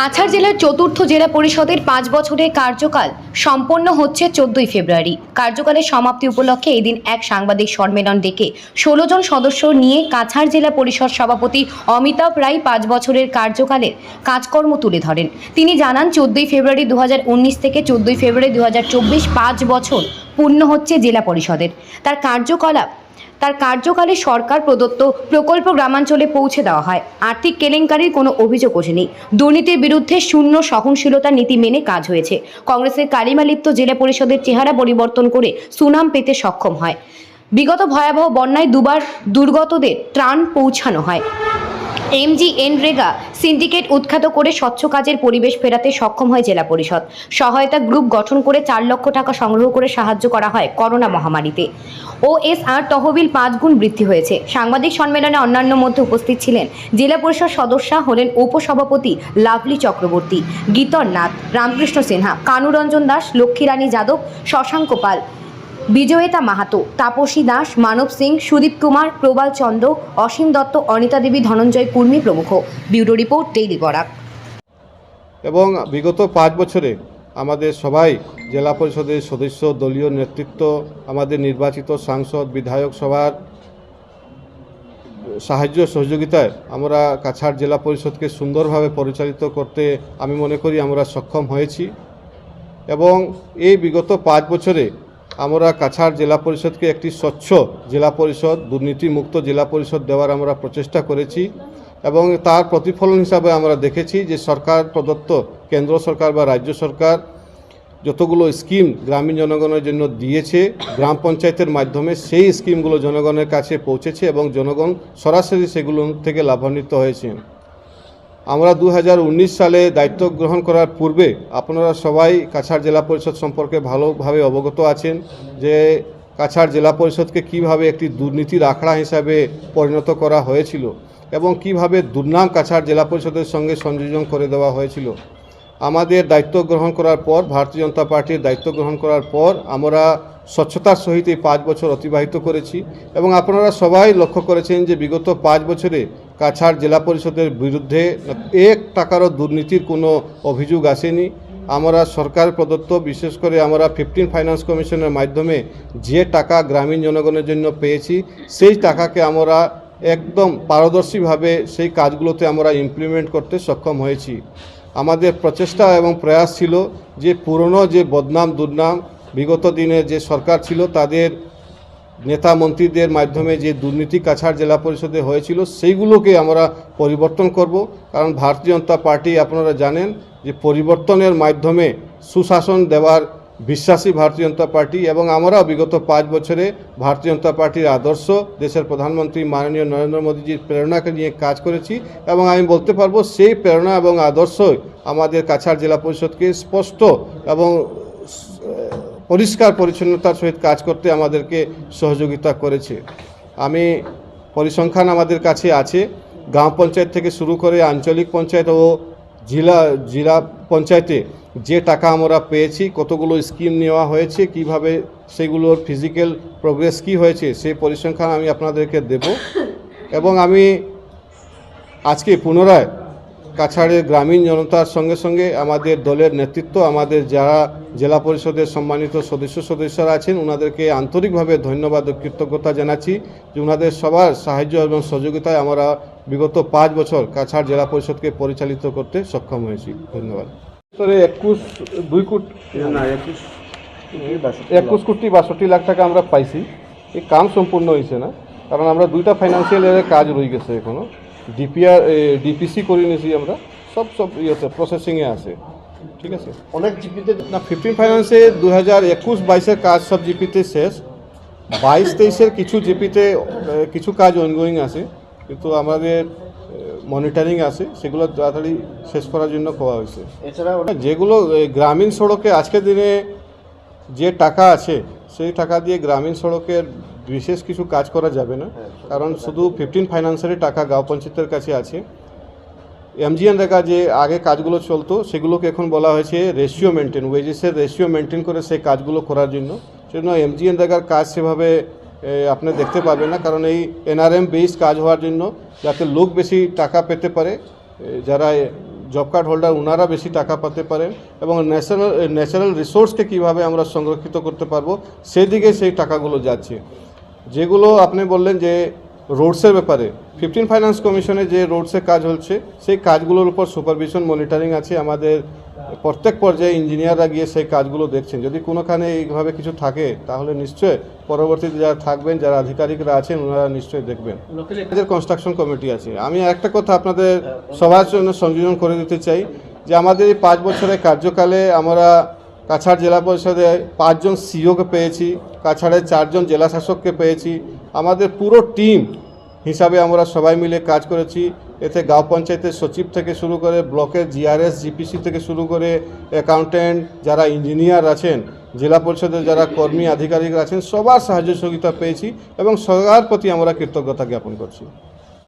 কাছাড় জেলার চতুর্থ জেলা পরিষদের পাঁচ বছরের কার্যকাল সম্পন্ন হচ্ছে চোদ্দই ফেব্রুয়ারি। কার্যকালের সমাপ্তি উপলক্ষে এদিন এক সাংবাদিক সম্মেলন ডেকে ষোলো জন সদস্য নিয়ে কাছাড় জেলা পরিষদ সভাপতি অমিতাভ রায় পাঁচ বছরের কার্যকালের কাজকর্ম তুলে ধরেন। তিনি জানান, চোদ্দই ফেব্রুয়ারি দু হাজার উনিশ থেকে চোদ্দই ফেব্রুয়ারি দু পাঁচ বছর পূর্ণ হচ্ছে জেলা পরিষদের। তার কার্যকলাপ তার কার্যকালে সরকার প্রদত্ত প্রকল্প গ্রামাঞ্চলে পৌঁছে দেওয়া হয়। আর্থিক কেলেঙ্কারির কোনো অভিযোগ ওঠেনি। দুর্নীতির বিরুদ্ধে শূন্য সহনশীলতার নীতি মেনে কাজ হয়েছে। কংগ্রেসের কালিমালিপ্ত জেলা পরিষদের চেহারা পরিবর্তন করে সুনাম পেতে সক্ষম হয়। বিগত ভয়াবহ বন্যায় দুবার দুর্গতদের ত্রাণ পৌঁছানো হয়। এমজি এনরেগা সিন্ডিকেট উৎখাত করে স্বচ্ছ কাজের পরিবেশ ফেরাতে সক্ষম হয় জেলা পরিষদ। সহায়তা গ্রুপ গঠন করে চার লক্ষ টাকা সংগ্রহ করে সাহায্য করা হয় করোনা মহামারীতে। ওএসআর তহবিল পাঁচ গুণ বৃদ্ধি হয়েছে। সাংবাদিক সম্মেলনে অন্যান্য মধ্যে উপস্থিত ছিলেন জেলা পরিষদ সদস্যা হলেন উপসভাপতি লাভলি চক্রবর্তী, গীতর নাথ, রামকৃষ্ণ সিনহা, কানুরঞ্জন দাস, লক্ষ্মীরানী যাদব, শশাঙ্ক পাল। বিজয়িতা মাহাতো, তাপসী দাস, মানব সিং, সুদীপ কুমার, প্রবাল চন্দ্র অসীম দত্ত, অনিতা দেবী, ধনঞ্জয় কুর্মী প্রমুখ। Bureau report, daily Barak. এবং বিগত পাঁচ বছরে আমাদের সবাই জেলা পরিষদের সদস্য, দলীয় নেতৃত্ব, আমাদের নির্বাচিত সাংসদ, বিধায়ক সভার সাহায্য সহযোগিতায় আমরা কাছাড় জেলা পরিষদকে সুন্দরভাবে পরিচালিত করতে আমি মনে করি আমরা সক্ষম হয়েছি। এবং এই বিগত পাঁচ বছরে আমরা কাছাড় জেলা পরিষদকে একটি স্বচ্ছ জেলা পরিষদ, দুর্নীতিমুক্ত জেলা পরিষদ দেওয়ার আমরা প্রচেষ্টা করেছি এবং তার প্রতিফলন হিসাবে আমরা দেখেছি যে সরকার প্রদত্ত, কেন্দ্র সরকার বা রাজ্য সরকার যতগুলো স্কিম গ্রামীণ জনগণের জন্য দিয়েছে, গ্রাম পঞ্চায়েতের মাধ্যমে সেই স্কিমগুলো জনগণের কাছে পৌঁছেছে এবং জনগণ সরাসরি সেগুলো থেকে লাভান্বিত হয়েছে। আমরা দু হাজার উনিশ সালে দায়িত্ব গ্রহণ করার পূর্বে আপনারা সবাই কাছাড় জেলা পরিষদ সম্পর্কে ভালোভাবে অবগত আছেন যে কাছাড় জেলা পরিষদকে কীভাবে একটি দুর্নীতির আখড়া হিসাবে পরিণত করা হয়েছিল এবং কীভাবে দুর্নাম কাছাড় জেলা পরিষদের সঙ্গে সংযোজন করে দেওয়া হয়েছিল। আমাদের দায়িত্ব গ্রহণ করার পর, ভারতীয় জনতা পার্টির দায়িত্ব গ্রহণ করার পর, আমরা স্বচ্ছতার সহিত এই পাঁচ বছর অতিবাহিত করেছি এবং আপনারা সবাই লক্ষ্য করেছেন যে বিগত পাঁচ বছরে কাছাড় জেলা পরিষদের বিরুদ্ধে এক টাকারও দুর্নীতির কোনো অভিযোগ আসেনি। আমরা সরকার প্রদত্ত, বিশেষ করে আমরা ফিফটিন ফাইন্যান্স কমিশনের মাধ্যমে যে টাকা গ্রামীণ জনগণের জন্য পেয়েছি, সেই টাকাকে আমরা একদম পারদর্শীভাবে সেই কাজগুলোতে আমরা ইমপ্লিমেন্ট করতে সক্ষম হয়েছি। আমাদের প্রচেষ্টা এবং প্রয়াস ছিল যে পুরনো যে বদনাম, দুর্নাম, বিগত দিনে যে সরকার ছিল, তাদের নেতা মন্ত্রীদের মাধ্যমে যে দুর্নীতি কাছাড় জেলা পরিষদে হয়েছিল, সেইগুলোকে আমরা পরিবর্তন করব। কারণ ভারতীয় জনতা পার্টি, আপনারা জানেন যে পরিবর্তনের মাধ্যমে সুশাসন দেওয়ার বিশ্বাসী ভারতীয় জনতা পার্টি এবং আমরাও বিগত পাঁচ বছরে ভারতীয় জনতা পার্টির আদর্শ, দেশের প্রধানমন্ত্রী মাননীয় নরেন্দ্র মোদীজির প্রেরণাকে নিয়ে কাজ করেছি এবং আমি বলতে পারব সেই প্রেরণা এবং আদর্শই আমাদের কাছাড় জেলা পরিষদকে স্পষ্ট এবং পরিষ্কার পরিচ্ছন্নতার সহিত কাজ করতে আমাদেরকে সহযোগিতা করেছে। আমি পরিসংখ্যান আমাদের কাছে আছে। গ্রাম পঞ্চায়েত থেকে শুরু করে আঞ্চলিক পঞ্চায়েত ও জেলা জেলা পঞ্চায়েতে যে টাকা আমরা পেয়েছি কতগুলো স্কিম নেওয়া হয়েছে, কীভাবে সেগুলোর ফিজিক্যাল প্রোগ্রেস কি হয়েছে সেই পরিসংখ্যান আমি আপনাদেরকে দেব। এবং আমি আজকে পুনরায় কাছাড়ের গ্রামীণ জনতার সঙ্গে সঙ্গে আমাদের দলের নেতৃত্ব আমাদের যারা জেলা পরিষদের সম্মানিত সদস্য সদস্যরা আছেন ওনাদেরকে আন্তরিকভাবে ধন্যবাদ ও কৃতজ্ঞতা জানাচ্ছি যে ওনাদের সবার সাহায্য এবং সহযোগিতায় আমরা বিগত পাঁচ বছর কাছাড় জেলা পরিষদকে পরিচালিত করতে সক্ষম হয়েছি। ধন্যবাদ। একুশ দুই কোটি না একুশ একুশ কোটি বাষট্টি লাখ টাকা আমরা পাইছি। এই কাম সম্পূর্ণ হয়েছে না কারণ আমরা দুইটা ফাইন্যান্সিয়াল ইয়ারের কাজ রয়ে গেছে এখনও। ডিপিআর ডিপিসি করে নিয়েছি আমরা। সব সব ইয়েতে প্রসেসিংয়ে আছে। ঠিক আছে? অনেক জিপিতে না ফিফটিন ফাইন্যান্সে দু হাজার একুশ বাইশের কাজ সব জিপিতে শেষ। বাইশ তেইশের কিছু জিপিতে কিছু কাজ অনগোয়িং আছে। কিন্তু আমাদের মনিটরিং আছে। সেগুলো তাড়াতাড়ি শেষ করার জন্য করা হয়েছে। এছাড়াও যেগুলো গ্রামীণ সড়কে আজকের দিনে যে টাকা আছে সেই টাকা দিয়ে গ্রামীণ সড়কের বিশেষ কিছু কাজ করা যাবে না। কারণ শুধু ফিফটিন ফাইন্যান্সেরই টাকা গাঁও পঞ্চায়েতের কাছে আছে। এমজিএন রেখা যে আগে কাজগুলো চলতো সেগুলোকে এখন বলা হয়েছে রেশিও মেনটেন ওয়েজেসের রেশিও মেনটেন করে সেই কাজগুলো করার জন্য। সেজন্য এমজিএন রেখার কাজ সেভাবে আপনি দেখতে পাবেন না। কারণ এই এনআরএম বেস কাজ হওয়ার জন্য যাতে লোক বেশি টাকা পেতে পারে যারা জব কার্ড হোল্ডার ওনারা বেশি টাকা পাতে পারেন এবং ন্যাশনাল ন্যাচারাল রিসোর্সকে কীভাবে আমরা সংরক্ষিত করতে পারব, সেদিকে সেই টাকাগুলো যাচ্ছে। যেগুলো আপনি বললেন যে রোডসের ব্যাপারে ফিফটিন ফাইন্যান্স কমিশনে যে রোডসের কাজ হচ্ছে, সেই কাজগুলোর উপর সুপারভিশন মনিটরিং আছে আমাদের প্রত্যেক পর্যায়ে ইঞ্জিনিয়াররা গিয়ে সেই কাজগুলো দেখছেন। যদি কোনোখানে এইভাবে কিছু থাকে তাহলে নিশ্চয় পরবর্তীতে যারা থাকবেন যারা আধিকারিকরা আছেন ওনারা নিশ্চয়ই দেখবেন। আমাদের কনস্ট্রাকশন কমিটি আছে। আমি একটা কথা আপনাদের সবার জন্য সংযোজন করে দিতে চাই যে আমাদের এই পাঁচ বছরের কার্যকালে আমরা কাছাড় জেলা পরিষদে পাঁচজন সিওকে পেয়েছি কাছাড়ের চারজন জেলা শাসককে পেয়েছি। আমাদের পুরো টিম হিসাবে আমরা সবাই মিলে কাজ করেছি। এতে গাঁও পঞ্চায়েতের সচিব থেকে শুরু করে ব্লকের জিআরএস, জিপিসি থেকে শুরু করে অ্যাকাউন্ট্যান্ট যারা ইঞ্জিনিয়ার আছেন, জেলা পরিষদের যারা কর্মী, আধিকারিক আছেন, সবার সাহায্য সহযোগিতা পেয়েছি এবং সবার প্রতি আমরা কৃতজ্ঞতা জ্ঞাপন করছি।